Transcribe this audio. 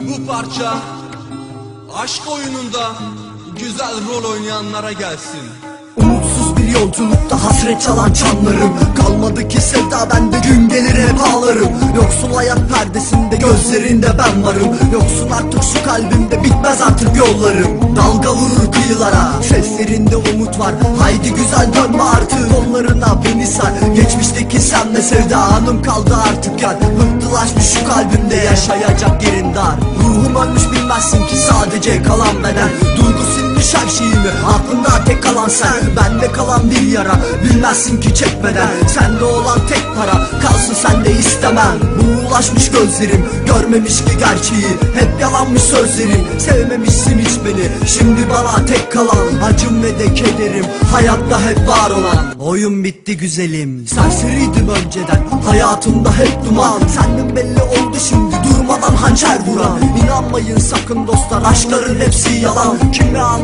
Bu parça aşk oyununda güzel rol oynayanlara gelsin. Umutsuz bir yolculukta hasret çalan çanlarım Kalmadı ki sevda bende gün gelir hep ağlarım. Yoksul hayat perdesinde gözlerinde ben varım. Yoksun artık şu kalbimde bitmez artık yollarım. Dalga vurur kıyılara seslerinde umut var. Haydi güzel dönme Geçmişteki sen ve sevda anım kaldı artık gel Hıhtılaşmış şu kalbimde yaşayacak yerin dar. Ruhum ölmüş bilmezsin ki sadece kalan beden. Duygu silmiş her şeyimi aklımda tek kalan sen. Bende kalan bir yara bilmezsin ki çekmeden. Sende olan tek para kalsın sende istemem. Buğulaşmış gözlerim görmemiş ki gerçeği. Hep yalanmış sözlerim sevmemişsin hiç beni Şimdi bana tek kalan acım ve de kederim. Hayatta hep var olan. Oyun bitti güzelim. Serseriydim önceden. Hayatımda hep duman. Senden belli oldu şimdi durmadan hançer vuran. İnanmayın sakın dostlar aşkların hepsi yalan. Kimi anlar